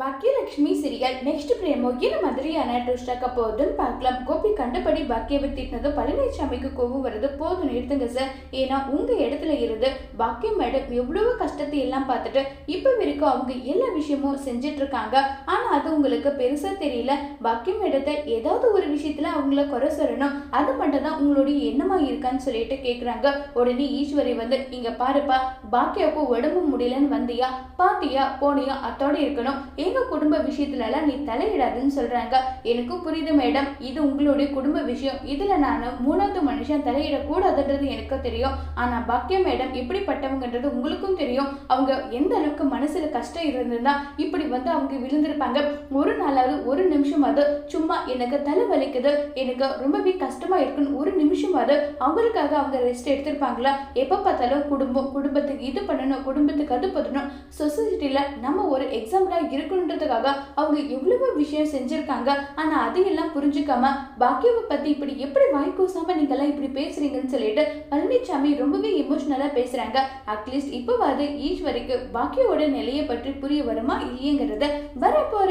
Baakiyalakshmi serial next பிரேமோ என்ன மாதிரியான ட்விஸ்டாக்க போகுதுன்னு பார்க்கலாம். கோபி கண்டபடி பாக்கியவை திட்டினது பழனிசாமிக்கு கோபம் வருது போதும் நிறுத்துங்க சார் ஏன்னா உங்க இடத்துல இருந்து பாக்கியம் மேடம் எவ்வளவு கஷ்டத்தை எல்லாம் பார்த்துட்டு இப்போ வரைக்கும் அவங்க எல்லா விஷயமும் செஞ்சிட்டு இருக்காங்க. ஆனா அது உங்களுக்கு பெருசா தெரியல. பாக்கியம் மேடத்தை ஏதாவது ஒரு விஷயத்துல அவங்கள குறை சொல்லணும். அது மட்டும் தான் உங்களுடைய எண்ணமாக இருக்கான்னு சொல்லிட்டு கேட்குறாங்க உடனே ஈஸ்வரி வந்து இங்க பாருப்பா பாக்கியாவுக்கு உடம்பு முடியலன்னு வந்தியா? பாத்தியா? போனியா? அத்தோட இருக்கணும். எங்க குடும்ப விஷயத்துலலாம் நீ தலையிடாதுன்னு சொல்றாங்க. எனக்கும் புரியுது மேடம். இது உங்களுடைய குடும்ப விஷயம். இதுல நான் மூணாவது மனுஷன் தலையிடக்கூடாதுன்றது எனக்கு தெரியும். ஆனால் பாக்கிய மேடம் எப்படிப்பட்டவங்கன்றது உங்களுக்கும் தெரியும். அவங்க எந்த அளவுக்கு மனசுல கஷ்டம் இருந்திருந்தா இப்படி வந்து அவங்க விழுந்திருப்பாங்க. ஒரு நாளாவது ஒரு நிமிஷமாவது சும்மா எனக்கு தலை வலிக்குது எனக்கு ரொம்பவே கஷ்டமா இருக்குன்னு ஒரு நிமிஷமாவது அவங்களுக்காக அவங்க ரெஸ்ட் எடுத்திருப்பாங்களா? எப்போ பார்த்தாலும் குடும்பம் குடும்பத்துக்கு இது பண்ணணும் குடும்பத்துக்கு அது பண்ணணும். சொசைட்டியில் நம்ம ஒரு எக்ஸாம்பிளாக இருக்கணுன்றதுக்காக அவங்க எவ்வளவோ விஷயம் செஞ்சுருக்காங்க. ஆனா அதையெல்லாம் புரிஞ்சுக்காம பாக்கியவை பற்றி இப்படி எப்படி வாய்க்கூசாம நீங்கள்லாம் இப்படி பேசுறீங்கன்னு சொல்லிட்டு பழனிசாமி ரொம்பவே எமோஷ்னலாக பேசுறாங்க. அட்லீஸ்ட் இப்போவாது ஈஸ்வரிக்கு பாக்கியோட நிலையை பற்றி புரிய வருமா இல்லையங்கிறத வரப்போற